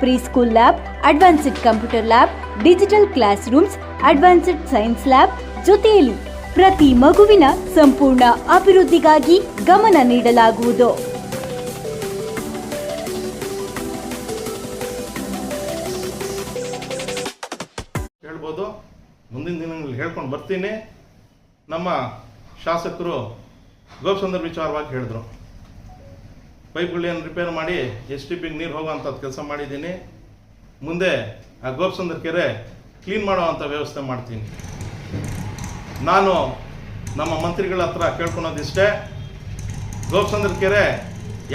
pre school lab advanced computer lab digital classrooms advanced science lab ಜೊತೆಯಲ್ಲಿ ಪ್ರತಿ ಮಗುವಿನ ಸಂಪೂರ್ಣ ಅಭಿವೃದ್ಧಿಗಾಗಿ ಗಮನ ನೀಡಲಾಗುವುದು. ಹೇಳ್ಬೋದು. ಮುಂದಿನ ದಿನಗಳಲ್ಲಿ ಹೇಳ್ಕೊಂಡು ಬರ್ತೀನಿ. ನಮ್ಮ ಶಾಸಕರು ಗೋಪಸಂದರ್ ವಿಚಾರವಾಗಿ ಹೇಳಿದ್ರು. ಪೈಪ್ಗಳೇನು ರಿಪೇರ್ ಮಾಡಿ ಎಸ್ ಟಿ ಪಿಗೆ ನೀರು ಹೋಗೋವಂಥದ್ದು ಕೆಲಸ ಮಾಡಿದ್ದೀನಿ. ಮುಂದೆ ಆ ಗೋಪಸಂದ್ರ ಕೆರೆ ಕ್ಲೀನ್ ಮಾಡೋವಂಥ ವ್ಯವಸ್ಥೆ ಮಾಡ್ತೀನಿ. ನಾನು ನಮ್ಮ ಮಂತ್ರಿಗಳ ಹತ್ರ ಕೇಳ್ಕೊಳೋದಿಷ್ಟೇ, ಗೋಪ್ಸಂದ್ರ ಕೆರೆ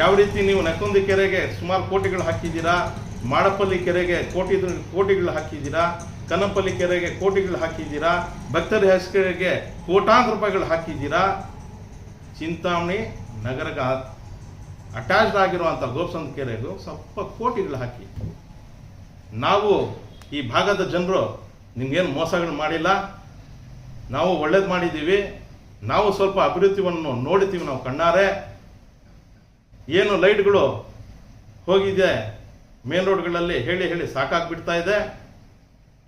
ಯಾವ ರೀತಿ ನೀವು ನಕ್ಕುಂದಿ ಕೆರೆಗೆ ಸುಮಾರು ಕೋಟಿಗಳು ಹಾಕಿದ್ದೀರಾ, ಮಾಡಪಲ್ಲಿ ಕೆರೆಗೆ ಕೋಟಿ ಕೋಟಿಗಳು ಹಾಕಿದ್ದೀರಾ ಕನ್ನಪಲ್ಲಿ ಕೆರೆಗೆ ಕೋಟಿಗಳು ಹಾಕಿದ್ದೀರಾ, ಭಕ್ತರ ಹೆಸರಿಗೆ ಕೋಟಾಂತರ ರೂಪಾಯಿಗಳು ಹಾಕಿದ್ದೀರಾ, ಚಿಂತಾಮಣಿ ನಗರಕ್ಕೆ ಅಟ್ಯಾಚ್ಡ್ ಆಗಿರುವಂಥ ಗೋಪ್ಸಂದ್ ಕೆರೆಗೂ ಸ್ವಲ್ಪ ಕೋಟಿಗಳು ಹಾಕಿ. ನಾವು ಈ ಭಾಗದ ಜನರು ನಿಮಗೇನು ಮೋಸಗಳು ಮಾಡಿಲ್ಲ. ನಾವು ಒಳ್ಳೇದು ಮಾಡಿದ್ದೀವಿ. ನಾವು ಸ್ವಲ್ಪ ಅಭಿವೃದ್ಧಿಯನ್ನು ನೋಡಿದ್ದೀವಿ ನಾವು ಕಣ್ಣಾರೆ. ಏನು ಲೈಟ್ಗಳು ಹೋಗಿದೆ, ಮೇನ್ ರೋಡ್ಗಳಲ್ಲಿ ಹೇಳಿ ಹೇಳಿ ಸಾಕಾಗ್ಬಿಡ್ತಾ ಇದೆ.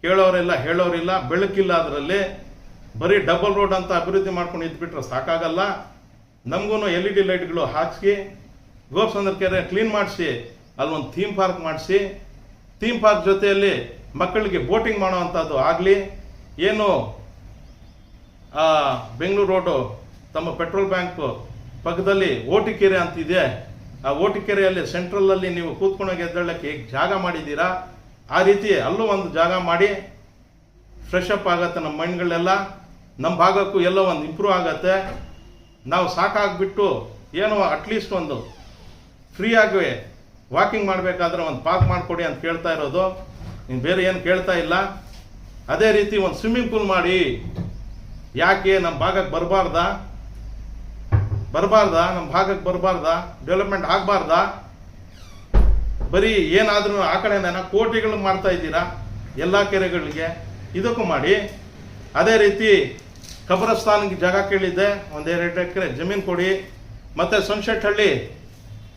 ಕೇಳೋರೆಲ್ಲ ಹೇಳೋರಿಲ್ಲ, ಬೆಳಕಿಲ್ಲ ಅದರಲ್ಲಿ. ಬರೀ ಡಬಲ್ ರೋಡ್ ಅಂತ ಅಭಿವೃದ್ಧಿ ಮಾಡ್ಕೊಂಡು ಇದ್ಬಿಟ್ರೆ ಸಾಕಾಗಲ್ಲ. ನಮಗೂ ಎಲ್ ಇ ಡಿ ಲೈಟ್ಗಳು ಹಾಕಿಸಿ ಗೋಪಸಂದ್ರ ಕೆರೆ ಕ್ಲೀನ್ ಮಾಡಿಸಿ, ಅಲ್ಲೊಂದು ಥೀಮ್ ಪಾರ್ಕ್ ಮಾಡಿಸಿ. ಥೀಮ್ ಪಾರ್ಕ್ ಜೊತೆಯಲ್ಲಿ ಮಕ್ಕಳಿಗೆ ಬೋಟಿಂಗ್ ಮಾಡುವಂಥದ್ದು ಆಗಲಿ. ಏನು ಬೆಂಗಳೂರು ರೋಡು ತಮ್ಮ ಪೆಟ್ರೋಲ್ ಬ್ಯಾಂಕು ಪಕ್ಕದಲ್ಲಿ ಓಟಿಕೆರೆ ಅಂತಿದೆ ಆ ಓಟಿಕೆರೆಯಲ್ಲಿ ಸೆಂಟ್ರಲಲ್ಲಿ ನೀವು ಕೂತ್ಕೊಂಡೋಗಿ ಎದ್ದೇಳಕ್ಕೆ ಹೇಗೆ ಜಾಗ ಮಾಡಿದ್ದೀರಾ? ಆ ರೀತಿ ಅಲ್ಲೂ ಒಂದು ಜಾಗ ಮಾಡಿ. ಫ್ರೆಶ್ ಅಪ್ ಆಗತ್ತೆ ನಮ್ಮ ಮೈಂಡ್ಗಳೆಲ್ಲ. ನಮ್ಮ ಭಾಗಕ್ಕೂ ಎಲ್ಲ ಒಂದು ಇಂಪ್ರೂವ್ ಆಗತ್ತೆ. ನಾವು ಸಾಕಾಗ್ಬಿಟ್ಟು ಏನೋ ಅಟ್ಲೀಸ್ಟ್ ಒಂದು ಫ್ರೀಯಾಗಿ ವಾಕಿಂಗ್ ಮಾಡಬೇಕಾದ್ರೆ ಒಂದು ಪಾರ್ಕ್ ಮಾಡಿಕೊಡಿ ಅಂತ ಕೇಳ್ತಾ ಇರೋದು. ನೀನು ಬೇರೆ ಏನು ಕೇಳ್ತಾ ಇಲ್ಲ? ಅದೇ ರೀತಿ ಒಂದು ಸ್ವಿಮ್ಮಿಂಗ್ ಪೂಲ್ ಮಾಡಿ. ಯಾಕೆ? ನಮ್ಮ ಭಾಗಕ್ಕೆ ಬರಬಾರ್ದ? ಬರಬಾರ್ದ? ನಮ್ಮ ಭಾಗಕ್ಕೆ ಬರಬಾರ್ದಾ? ಡೆವಲಪ್ಮೆಂಟ್ ಆಗಬಾರ್ದ? ಬರೀ ಏನಾದರೂ ಆ ಕಡೆನ ಕೋಟಿಗಳು ಮಾಡ್ತಾ ಇದ್ದೀರಾ? ಎಲ್ಲ ಕೆರೆಗಳಿಗೆ? ಇದಕ್ಕೂ ಮಾಡಿ. ಅದೇ ರೀತಿ ಕಬ್ರಸ್ತಾನ್ಗೆ ಜಾಗ ಕೇಳಿದ್ದೆ. ಒಂದೆರಡು ಎಕರೆ ಜಮೀನು ಕೊಡಿ. ಮತ್ತೆ ಸೊನ್ಶೆಟ್ಟಹಳ್ಳಿ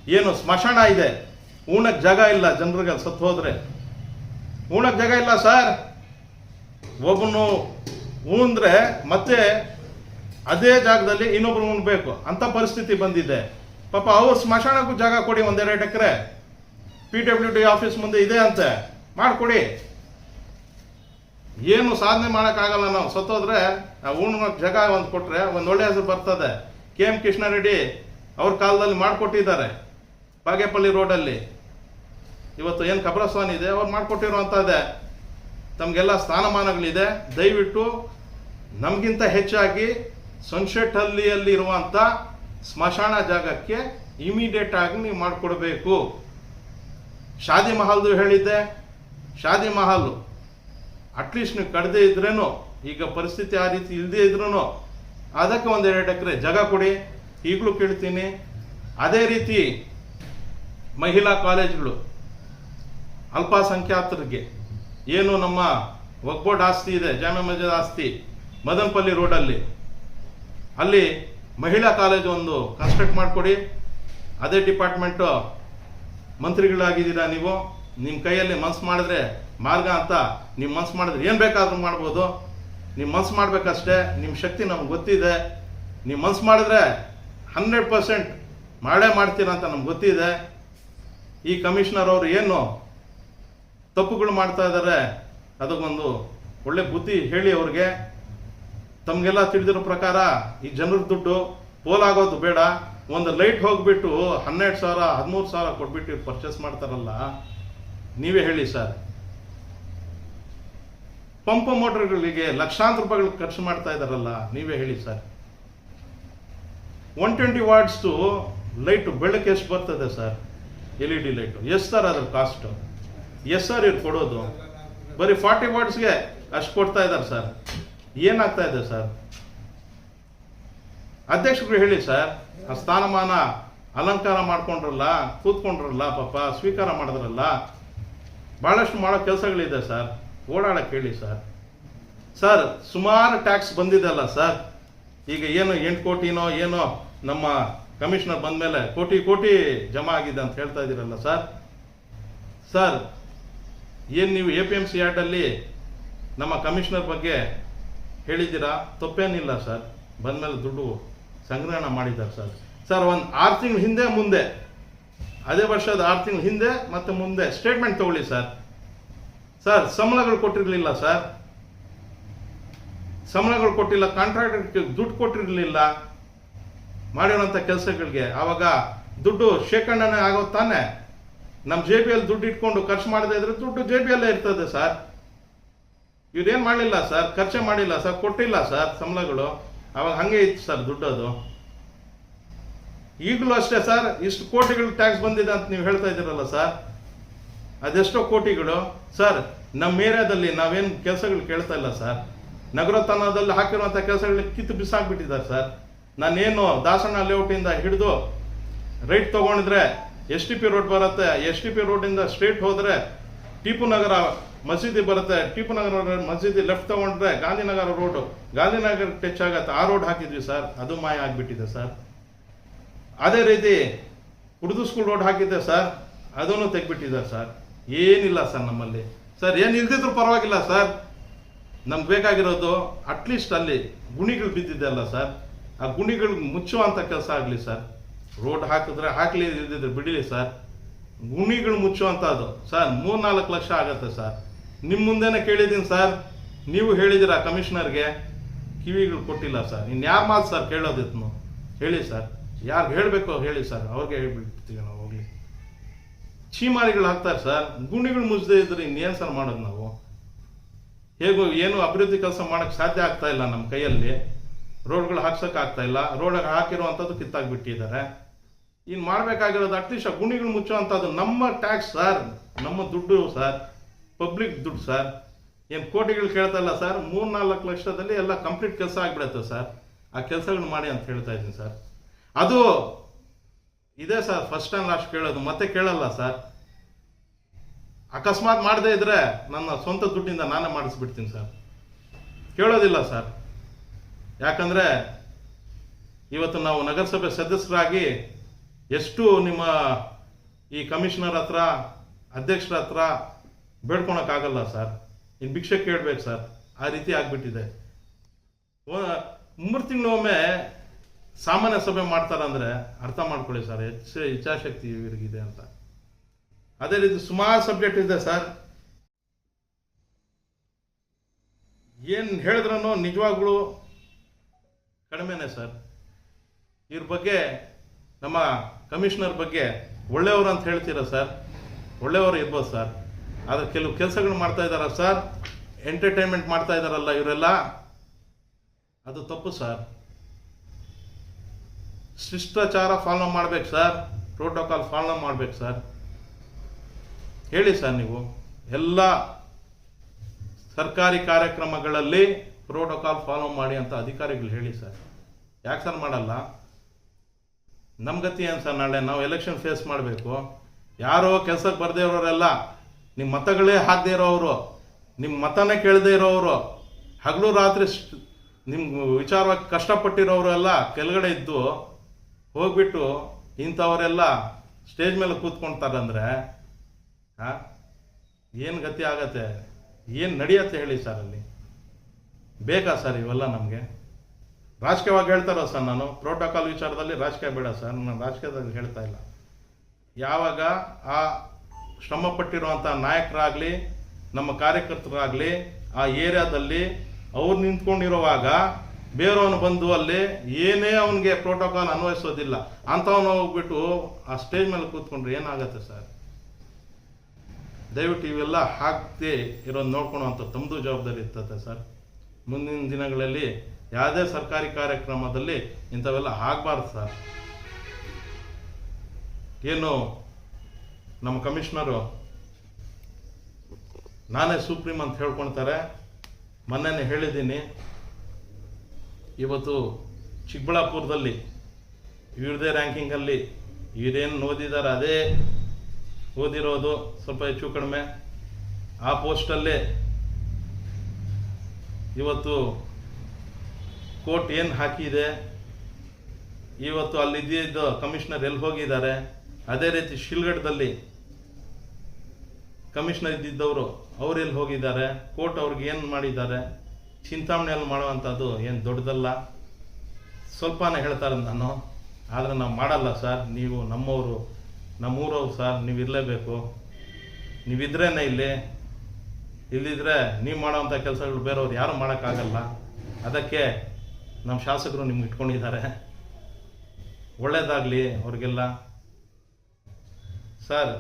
ಏನು ಸ್ಮಶಾನ ಇದೆ? ಉಣಕ್ಕೆ ಜಾಗ ಇಲ್ಲ, ಜನರಿಗೆ ಸತ್ತು ಹೋದ್ರೆ. ಉಣಕ್ಕೆ ಜಾಗ ಇಲ್ಲ ಸರ್. ಒಬ್ಬನು ಉಂದ್ರೆ ಮತ್ತೆ ಅದೇ ಜಾಗದಲ್ಲಿ ಇನ್ನೊಬ್ರು ಉಣ್ಬೇಕು. ಅಂತ ಪರಿಸ್ಥಿತಿ ಬಂದಿದೆ. ಪಾಪ ಅವ್ರು ಸ್ಮಶಾನಕ್ಕೂ ಜಾಗ ಕೊಡಿ, ಒಂದೆರಡು ಎಕರೆ. ಪಿ ಡಬ್ಲ್ಯೂ ಡಿ ಆಫೀಸ್ ಮುಂದೆ ಇದೆ ಅಂತೆ. ಮಾಡಿಕೊಡಿ. ಏನು ಸಾಧನೆ ಮಾಡೋಕ್ಕಾಗಲ್ಲ ನಾವು. ಸತ್ತೋದ್ರೆ ಉಣ್ಣಕ್ಕೆ ಜಾಗ ಒಂದು ಕೊಟ್ಟರೆ ಒಂದು ಒಳ್ಳೆ ಹೆಸರು ಬರ್ತದೆ. ಕೆ ಎಂ ಕೃಷ್ಣಾರೆಡ್ಡಿ ಅವ್ರ ಕಾಲದಲ್ಲಿ ಮಾಡಿಕೊಟ್ಟಿದ್ದಾರೆ. ಬಾಗೇಪಲ್ಲಿ ರೋಡಲ್ಲಿ. ಇವತ್ತು ಏನು ಕಬ್ರಸ್ವಾಮಿ ಇದೆ? ಅವ್ರು ಮಾಡಿಕೊಟ್ಟಿರುವಂಥದ್ದೇ ತಮಗೆಲ್ಲ ಸ್ಥಾನಮಾನಗಳಿದೆ. ದಯವಿಟ್ಟು ನಮಗಿಂತ ಹೆಚ್ಚಾಗಿ ಸನ್ಶೆಟ್ಹಳ್ಳಿಯಲ್ಲಿ ಇರುವಂಥ ಸ್ಮಶಾನ ಜಾಗಕ್ಕೆ ಇಮಿಡಿಯೇಟ್ ಆಗಿ ನೀವು ಮಾಡಿಕೊಡ್ಬೇಕು. ಶಾದಿ ಮಹಲ್ದು ಹೇಳಿದ್ದೆ. ಶಾದಿ ಮಹಲ್ ಅಟ್ಲೀಸ್ಟ್ ನೀವು ಕಡದೇ ಇದ್ರೇನು, ಈಗ ಪರಿಸ್ಥಿತಿ ಆ ರೀತಿ ಇಲ್ಲದೇ ಇದ್ರೂ ಅದಕ್ಕೆ ಒಂದು ಎರಡು ಎಕರೆ ಜಾಗ ಕೊಡಿ. ಈಗಲೂ ಕೇಳ್ತೀನಿ. ಅದೇ ರೀತಿ ಮಹಿಳಾ ಕಾಲೇಜುಗಳು ಅಲ್ಪಸಂಖ್ಯಾತರಿಗೆ ಏನು ನಮ್ಮ ಒಗ್ಬೋರ್ಡ್ ಆಸ್ತಿ ಇದೆ, ಜಾಮೆ ಮಸ್ಜಿದ್ ಆಸ್ತಿ, ಮದನಪಲ್ಲಿ ರೋಡಲ್ಲಿ, ಅಲ್ಲಿ ಮಹಿಳಾ ಕಾಲೇಜ್ ಒಂದು ಕನ್ಸ್ಟ್ರಕ್ಟ್ ಮಾಡಿಕೊಡಿ. ಅದೇ ಡಿಪಾರ್ಟ್ಮೆಂಟು ಮಂತ್ರಿಗಳಾಗಿದ್ದೀರಾ ನೀವು ನಿಮ್ಮ ಕೈಯಲ್ಲಿ ಮನ್ಸು ಮಾಡಿದ್ರೆ ಮಾರ್ಗ ಅಂತ ನಿಮ್ಮ ಮನ್ಸು ಮಾಡಿದ್ರೆ ಏನು ಬೇಕಾದರೂ ಮಾಡ್ಬೋದು. ನೀವು ಮನ್ಸು ಮಾಡಬೇಕಷ್ಟೇ ನಿಮ್ಮ ಶಕ್ತಿ ನಮ್ಗೆ ಗೊತ್ತಿದೆ. ನೀವು ಮನ್ಸು ಮಾಡಿದ್ರೆ ಹಂಡ್ರೆಡ್ ಪರ್ಸೆಂಟ್ ಮಾಡೇ ಮಾಡ್ತೀರ ಅಂತ ನಮ್ಗೆ ಗೊತ್ತಿದೆ. ಈ ಕಮಿಷನರ್ ಅವರು ಏನು ತಪ್ಪುಗಳು ಮಾಡ್ತಾ ಇದ್ದಾರೆ ಅದಕ್ಕೊಂದು ಒಳ್ಳೆ ಬುದ್ಧಿ ಹೇಳಿ ಅವ್ರಿಗೆ. ತಮಗೆಲ್ಲ ತಿಳಿದಿರೋ ಪ್ರಕಾರ ಈ ಜನರ ದುಡ್ಡು ಪೋಲಾಗೋದು ಬೇಡ. ಒಂದು ಲೈಟ್ ಹೋಗ್ಬಿಟ್ಟು ಹನ್ನೆರಡು ಸಾವಿರ, ಹದಿಮೂರು ಸಾವಿರ ಕೊಟ್ಬಿಟ್ಟು ಪರ್ಚೇಸ್ ಮಾಡ್ತಾರಲ್ಲ, ನೀವೇ ಹೇಳಿ ಸರ್. ಪಂಪ್ ಮೋಟರ್ಗಳಿಗೆ ಲಕ್ಷಾಂತರ ರೂಪಾಯಿಗಳು ಖರ್ಚು ಮಾಡ್ತಾ ಇದ್ದಾರಲ್ಲ ನೀವೇ ಹೇಳಿ ಸರ್. ಒನ್ ಟ್ವೆಂಟಿ ವಾಟ್ಸ್ದು ಲೈಟ್ ಬೆಳಕು ಎಷ್ಟು ಬರ್ತದೆ sir? L E D light. Yes sir ಅದ್ರ ಕಾಸ್ಟು ಎಸ್ ಸರ್ ಇವ್ರು ಕೊಡೋದು. ಬರೀ ಫಾರ್ಟಿ ವಾಟ್ಸ್ಗೆ ಅಷ್ಟು ಕೊಡ್ತಾ ಇದ್ದಾರೆ ಸರ್. ಏನಾಗ್ತಾ ಇದೆ ಸರ್? ಅಧ್ಯಕ್ಷರು ಹೇಳಿ ಸರ್, ಆ ಸ್ಥಾನಮಾನ ಅಲಂಕಾರ ಮಾಡ್ಕೊಂಡ್ರಲ್ಲ, ಕೂತ್ಕೊಂಡ್ರಲ್ಲ ಪಾಪ, ಸ್ವೀಕಾರ ಮಾಡಿದ್ರಲ್ಲ ಭಾಳಷ್ಟು ಮಾಡೋ ಕೆಲಸಗಳಿದೆ ಸರ್. ಓಡಾಡಕ್ಕೆ ಹೇಳಿ ಸರ್. ಸರ್, ಸುಮಾರು ಟ್ಯಾಕ್ಸ್ ಬಂದಿದೆಲ್ಲ ಸರ್. ಈಗ ಏನು ಎಂಟು ಕೋಟಿನೋ ಏನೋ ನಮ್ಮ ಕಮಿಷನರ್ ಬಂದ ಮೇಲೆ ಕೋಟಿ ಕೋಟಿ ಜಮಾ ಆಗಿದೆ ಅಂತ ಹೇಳ್ತಾ ಇದ್ದೀರಲ್ಲ ಸರ್? ಸರ್, ಏನು ನೀವು ಎ ಪಿ ಎಂ ಸಿ ಯಾರ್ಡಲ್ಲಿ ನಮ್ಮ ಕಮಿಷನರ್ ಬಗ್ಗೆ ಹೇಳಿದ್ದೀರಾ? ತಪ್ಪೇನಿಲ್ಲ ಸರ್. ಬಂದ ಮೇಲೆ ದುಡ್ಡು ಸಂಗ್ರಹಣ ಮಾಡಿದ್ದಾರೆ ಸರ್. ಸರ್, ಒಂದು ಆರು ತಿಂಗಳ ಹಿಂದೆ, ಮುಂದೆ, ಅದೇ ವರ್ಷದ ಆರು ತಿಂಗಳ ಹಿಂದೆ ಮತ್ತೆ ಮುಂದೆ ಸ್ಟೇಟ್ಮೆಂಟ್ ತಗೊಳ್ಳಿ ಸರ್. ಸರ್, ಸಂಬಳಗಳು ಕೊಟ್ಟಿರಲಿಲ್ಲ ಸರ್. ಸಂಬಳಗಳು ಕೊಟ್ಟಿಲ್ಲ, ಕಾಂಟ್ರಾಕ್ಟರ್ಗೆ ದುಡ್ಡು ಕೊಟ್ಟಿರಲಿಲ್ಲ. ಮಾಡಿರೋಂಥ ಕೆಲಸಗಳಿಗೆ ಆವಾಗ ದುಡ್ಡು ಶೇಖರಣೆ ಆಗೋ ತಾನೆ ನಮ್ಮ ಜೆ ಬಿಯಲ್ಲಿ ದುಡ್ಡು ಇಟ್ಕೊಂಡು ಖರ್ಚು ಮಾಡದೇ ಇದ್ರೆ ದುಡ್ಡು ಜೆ ಬಿಯಲ್ಲೇ ಇರ್ತದೆ ಸರ್ ಇವ್ರೇನು ಮಾಡಲಿಲ್ಲ ಸರ್ ಖರ್ಚೆ ಮಾಡಿಲ್ಲ ಸರ್ ಕೊಟ್ಟಿಲ್ಲ ಸರ್ ಸಂಬಳಗಳು. ಅವಾಗ ಹಂಗೆ ಇತ್ತು ಸರ್ ದುಡ್ಡು ಅದು. ಈಗಲೂ ಅಷ್ಟೇ ಸರ್ ಇಷ್ಟು ಕೋಟಿಗಳು ಟ್ಯಾಕ್ಸ್ ಬಂದಿದೆ ಅಂತ ನೀವು ಹೇಳ್ತಾ ಇದ್ದೀರಲ್ಲ ಸರ್ ಅದೆಷ್ಟೋ ಕೋಟಿಗಳು. ಸರ್ ನಮ್ಮ ಏರಿಯಾದಲ್ಲಿ ನಾವೇನು ಕೆಲಸಗಳು ಕೇಳ್ತಾ ಇಲ್ಲ ಸರ್ ನಗರತನದಲ್ಲಿ ಹಾಕಿರುವಂಥ ಕೆಲಸಗಳಿಗೆ ಕಿತ್ತು ಬಿಸಾಕ್ಬಿಟ್ಟಿದ್ದಾರೆ ಸರ್ ನಾನೇನು ದಾಸಣ್ಣ ಲೇಔಟಿಂದ ಹಿಡಿದು ರೈಟ್ ತೊಗೊಂಡಿದ್ರೆ ಎಸ್ ಟಿ ಪಿ ರೋಡ್ ಬರುತ್ತೆ ಎಸ್ ಟಿ ಪಿ ರೋಡಿಂದ ಸ್ಟ್ರೇಟ್ ಹೋದರೆ ಟಿಪು ನಗರ ಮಸೀದಿ ಬರುತ್ತೆ ಟಿಪು ನಗರ ಮಸೀದಿ ಲೆಫ್ಟ್ ತೊಗೊಂಡ್ರೆ ಗಾಂಧಿನಗರ ರೋಡು ಗಾಂಧಿನಗರ ಟಚ್ ಆಗತ್ತೆ. ಆ ರೋಡ್ ಹಾಕಿದ್ವಿ ಸರ್ ಅದು ಮಾಯ ಆಗಿಬಿಟ್ಟಿದೆ ಸರ್ ಅದೇ ರೀತಿ ಉರ್ದು ಸ್ಕೂಲ್ ರೋಡ್ ಹಾಕಿದ್ದೆ ಸರ್ ಅದನ್ನು ತೆಗ್ಬಿಟ್ಟಿದ್ದಾರೆ ಸರ್ ಏನಿಲ್ಲ ಸರ್ ನಮ್ಮಲ್ಲಿ. ಸರ್ ಏನು ಇಲ್ದಿದ್ರು ಪರವಾಗಿಲ್ಲ ಸರ್ ನಮ್ಗೆ ಬೇಕಾಗಿರೋದು ಅಟ್ಲೀಸ್ಟ್ ಅಲ್ಲಿ ಗುಣಿಗಳು ಬಿದ್ದಿದೆ ಅಲ್ಲ ಸರ್ ಆ ಗುಂಡಿಗಳು ಮುಚ್ಚುವಂಥ ಕೆಲಸ ಆಗಲಿ ಸರ್. ರೋಡ್ ಹಾಕಿದ್ರೆ ಹಾಕಲಿ ಇದ್ದಿದ್ರೆ ಬಿಡಲಿ ಸರ್. ಗುಣಿಗಳು ಮುಚ್ಚುವಂಥದ್ದು ಸರ್, ಮೂರ್ನಾಲ್ಕು ಲಕ್ಷ ಆಗತ್ತೆ ಸರ್. ನಿಮ್ಮ ಮುಂದೆನೇ ಕೇಳಿದ್ದೀನಿ ಸರ್. ನೀವು ಹೇಳಿದ್ದೀರಾ ಕಮಿಷನರ್ಗೆ? ಕಿವಿಗಳು ಕೊಟ್ಟಿಲ್ಲ ಸರ್. ಇನ್ನು ಯಾರು ಮಾತು ಸರ್ ಕೇಳೋದಿತ್ತು ಹೇಳಿ ಸರ್. ಯಾರು ಹೇಳಬೇಕು ಹೇಳಿ ಸರ್. ಅವ್ರಿಗೆ ಹೇಳ್ಬಿಡ್ತೀವಿ ನಾವು ಹೋಗ್ಲಿ. ಚೀಮಾರಿಗಳು ಹಾಕ್ತಾರೆ ಸರ್. ಗುಣಿಗಳು ಮುಚ್ಚದೆ ಇದ್ರೆ ಇನ್ನೇನು ಸರ್ ಮಾಡೋದು ನಾವು? ಹೇಗೋ ಏನು ಅಭಿವೃದ್ಧಿ ಕೆಲಸ ಮಾಡೋಕ್ಕೆ ಸಾಧ್ಯ ಆಗ್ತಾ ಇಲ್ಲ ನಮ್ಮ ಕೈಯಲ್ಲಿ. ರೋಡ್ಗಳು ಹಾಕ್ಸೋಕ್ಕಾಗ್ತಾ ಇಲ್ಲ. ರೋಡ್ ಹಾಕಿರುವಂಥದ್ದು ಕಿತ್ತಾಗ್ಬಿಟ್ಟಿದ್ದಾರೆ ಇನ್ನು ಮಾಡಬೇಕಾಗಿರೋದು ಅಟ್ಲೀಸ್ಟ್ ಆ ಗುಣಿಗಳು ಮುಚ್ಚುವಂಥದ್ದು ನಮ್ಮ ಟ್ಯಾಕ್ಸ್ ಸರ್ ನಮ್ಮ ದುಡ್ಡು ಸರ್ ಪಬ್ಲಿಕ್ ದುಡ್ಡು ಸರ್ ಏನು ಕೋಟಿಗಳು ಕೇಳ್ತಾ ಇಲ್ಲ ಸರ್ ಮೂರು ನಾಲ್ಕು ಲಕ್ಷದಲ್ಲಿ ಎಲ್ಲ ಕಂಪ್ಲೀಟ್ ಕೆಲಸ ಆಗಿಬಿಡುತ್ತೆ ಸರ್ ಆ ಕೆಲಸಗಳು ಮಾಡಿ ಅಂತ ಹೇಳ್ತಾ ಇದ್ದೀನಿ ಸರ್ ಅದು ಇದೆ ಸರ್ ಫಸ್ಟ್ ಟೈಮ್ ಲಾಸ್ಟ್ ಕೇಳೋದು. ಮತ್ತೆ ಕೇಳಲ್ಲ ಸರ್ ಅಕಸ್ಮಾತ್ ಮಾಡದೇ ಇದ್ರೆ ನನ್ನ ಸ್ವಂತ ದುಡ್ಡಿಂದ ನಾನೇ ಮಾಡಿಸ್ಬಿಡ್ತೀನಿ ಸರ್ ಕೇಳೋದಿಲ್ಲ ಸರ್ ಯಾಕಂದರೆ ಇವತ್ತು ನಾವು ನಗರಸಭೆ ಸದಸ್ಯರಾಗಿ ಎಷ್ಟು ನಿಮ್ಮ ಈ ಕಮಿಷನರ್ ಹತ್ರ, ಅಧ್ಯಕ್ಷರ ಹತ್ರ ಬೇಡ್ಕೊಳಕ್ಕಾಗಲ್ಲ ಸರ್. ಇನ್ನು ಭಿಕ್ಷೆ ಕೇಳಬೇಕು ಸರ್. ಆ ರೀತಿ ಆಗಿಬಿಟ್ಟಿದೆ. ಮೂರು ತಿಂಗಳೊಮ್ಮೆ ಸಾಮಾನ್ಯ ಸಭೆ ಮಾಡ್ತಾರಂದರೆ ಅರ್ಥ ಮಾಡ್ಕೊಳ್ಳಿ ಸರ್. ಹೆಚ್ಚು ಇಚ್ಛಾಶಕ್ತಿ ಇವರಿಗಿದೆ ಅಂತ. ಅದೇ ರೀತಿ ಸುಮಾರು ಸಬ್ಜೆಕ್ಟ್ ಇದೆ ಸರ್. ಏನು ಹೇಳಿದ್ರೂ ನಿಜವಾಗ್ಲೂ ಕಡಿಮೆನೆ ಸರ್. ಇವ್ರ ಬಗ್ಗೆ ನಮ್ಮ ಕಮಿಷನರ್ ಬಗ್ಗೆ ಒಳ್ಳೆಯವರು ಅಂತ ಹೇಳ್ತೀರಾ ಸರ್? ಒಳ್ಳೆಯವರು ಇರ್ಬೋದು ಸರ್. ಆದರೆ ಕೆಲವು ಕೆಲಸಗಳು ಮಾಡ್ತಾ ಇದ್ದಾರಾ ಸರ್? ಎಂಟರ್ಟೈನ್ಮೆಂಟ್ ಮಾಡ್ತಾ ಇದ್ದಾರಲ್ಲ ಇವರೆಲ್ಲ? ಅದು ತಪ್ಪು ಸರ್. ಶಿಷ್ಟಾಚಾರ ಫಾಲೋ ಮಾಡ್ಬೇಕು ಸರ್. ಪ್ರೋಟೋಕಾಲ್ ಫಾಲೋ ಮಾಡ್ಬೇಕು ಸರ್. ಹೇಳಿ ಸರ್ ನೀವು. ಎಲ್ಲ ಸರ್ಕಾರಿ ಕಾರ್ಯಕ್ರಮಗಳಲ್ಲಿ ಪ್ರೋಟೋಕಾಲ್ ಫಾಲೋ ಮಾಡಿ ಅಂತ ಅಧಿಕಾರಿಗಳು ಹೇಳಿ ಸರ್. ಯಾಕೆ ಸರ್ ಮಾಡಲ್ಲ? ನಮ್ಮ ಗತಿ ಏನು ಸರ್ ನಾಳೆ ನಾವು ಎಲೆಕ್ಷನ್ ಫೇಸ್ ಮಾಡಬೇಕು. ಯಾರೋ ಕೆಲಸಕ್ಕೆ ಬರದೇ ಇರೋರೆಲ್ಲ ನಿಮ್ಮ ಮತಗಳೇ ಹಾಕದೇ ಇರೋವರು ನಿಮ್ಮ ಮತನೇ ಕೇಳದೇ ಇರೋವರು, ಹಗಲು ರಾತ್ರಿ ನಿಮ್ಮ ವಿಚಾರವಾಗಿ ಕಷ್ಟಪಟ್ಟಿರೋರೆಲ್ಲ ಕೆಳಗಡೆ ಇದ್ದು ಹೋಗ್ಬಿಟ್ಟು ಇಂಥವರೆಲ್ಲ ಸ್ಟೇಜ್ ಮೇಲೆ ಕೂತ್ಕೊಳ್ತಾರಂದ್ರೆ ಹಾಂ ಏನು ಗತಿ ಆಗತ್ತೆ? ಏನು ನಡೆಯತ್ತೆ ಹೇಳಿ ಸರ್ ಅಲ್ಲಿ? ಬೇಕಾ ಸರ್ ಇವೆಲ್ಲ ನಮಗೆ? ರಾಜಕೀಯವಾಗಿ ಹೇಳ್ತಾರ ಸರ್ ನಾನು? ಪ್ರೋಟೋಕಾಲ್ ವಿಚಾರದಲ್ಲಿ ರಾಜಕೀಯ ಬೇಡ ಸರ್, ನಾನು ರಾಜಕೀಯದಲ್ಲಿ ಹೇಳ್ತಾ ಇಲ್ಲ. ಯಾವಾಗ ಆ ಶ್ರಮ ಪಟ್ಟಿರುವಂಥ ನಾಯಕರಾಗಲಿ, ನಮ್ಮ ಕಾರ್ಯಕರ್ತರಾಗಲಿ, ಆ ಏರಿಯಾದಲ್ಲಿ ಅವ್ರು ನಿಂತ್ಕೊಂಡಿರುವಾಗ ಬೇರೆಯವನು ಬಂದು ಅಲ್ಲಿ ಏನೇ ಅವನಿಗೆ ಪ್ರೋಟೋಕಾಲ್ ಅನ್ವಯಿಸೋದಿಲ್ಲ, ಅಂಥವನು ಹೋಗ್ಬಿಟ್ಟು ಆ ಸ್ಟೇಜ್ ಮೇಲೆ ಕೂತ್ಕೊಂಡ್ರೆ ಏನಾಗುತ್ತೆ ಸರ್? ದಯವಿಟ್ಟು ಇವೆಲ್ಲ ಹಾಕದೆ ಇರೋದು ನೋಡ್ಕೊಳುವಂಥ ತಮ್ಮದು ಜವಾಬ್ದಾರಿ ಇರ್ತದೆ ಸರ್. ಮುಂದಿನ ದಿನಗಳಲ್ಲಿ ಯಾವುದೇ ಸರ್ಕಾರಿ ಕಾರ್ಯಕ್ರಮದಲ್ಲಿ ಇಂಥವೆಲ್ಲ ಆಗಬಾರ್ದು ಸರ್. ಏನು ನಮ್ಮ ಕಮಿಷನರು ನಾನೇ ಸುಪ್ರೀಂ ಅಂತ ಹೇಳ್ಕೊಳ್ತಾರೆ. ಮೊನ್ನೆನೇ ಹೇಳಿದ್ದೀನಿ. ಇವತ್ತು ಚಿಕ್ಕಬಳ್ಳಾಪುರದಲ್ಲಿ ಇವ್ರದೇ ರ್ಯಾಂಕಿಂಗಲ್ಲಿ ಇವರೇನು ಓದಿದ್ದಾರೆ ಅದೇ ಓದಿರೋದು ಸ್ವಲ್ಪ ಹೆಚ್ಚು ಕಡಿಮೆ. ಆ ಪೋಸ್ಟಲ್ಲೇ ಇವತ್ತು ಕೋರ್ಟ್ ಏನು ಹಾಕಿದೆ? ಇವತ್ತು ಅಲ್ಲಿದ್ದಿದ್ದ ಕಮಿಷನರ್ ಎಲ್ಲಿ ಹೋಗಿದ್ದಾರೆ? ಅದೇ ರೀತಿ ಶಿಲ್ಗಢದಲ್ಲಿ ಕಮಿಷನರ್ ಇದ್ದಿದ್ದವರು ಅವ್ರು ಎಲ್ಲಿ ಹೋಗಿದ್ದಾರೆ? ಕೋರ್ಟ್ ಅವ್ರಿಗೆ ಏನು ಮಾಡಿದ್ದಾರೆ? ಚಿಂತಾಮಣಿಯಲ್ಲಿ ಮಾಡುವಂಥದ್ದು ಏನು ದೊಡ್ಡದಲ್ಲ? ಸ್ವಲ್ಪನೇ ಹೇಳ್ತಾರೆ ನಾನು, ಆದರೆ ನಾವು ಮಾಡಲ್ಲ ಸರ್. ನೀವು ನಮ್ಮವರು, ನಮ್ಮೂರವ್ರು ಸರ್, ನೀವು ಇರಲೇಬೇಕು. ನೀವಿದ್ರೇ ಇಲ್ಲಿ. ಇಲ್ಲಿದ್ರೆ ನೀವು ಮಾಡೋವಂಥ ಕೆಲಸಗಳು ಬೇರೆಯವ್ರು ಯಾರು ಮಾಡೋಕ್ಕಾಗಲ್ಲ. ಅದಕ್ಕೆ ನಮ್ಮ ಶಾಸಕರು ನಿಮ್ಗೆ ಇಟ್ಕೊಂಡಿದ್ದಾರೆ. ಒಳ್ಳೆಯದಾಗಲಿ ಅವ್ರಿಗೆಲ್ಲ. ಸರ್,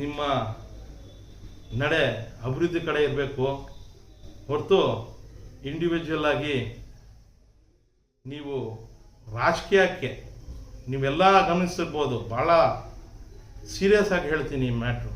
ನಿಮ್ಮ ನಡೆ ಅಭಿವೃದ್ಧಿ ಕಡೆ ಇರಬೇಕು. ಹೊರತು ಇಂಡಿವಿಜುವಲ್ ಆಗಿ ನೀವು ರಾಜಕೀಯಕ್ಕೆ ನೀವೆಲ್ಲ ಗಮನಿಸಿರ್ಬೋದು ಭಾಳ ಸೀರಿಯಸ್ ಆಗಿ ಹೇಳ್ತೀನಿ ಈ ಮ್ಯಾಟ್ರು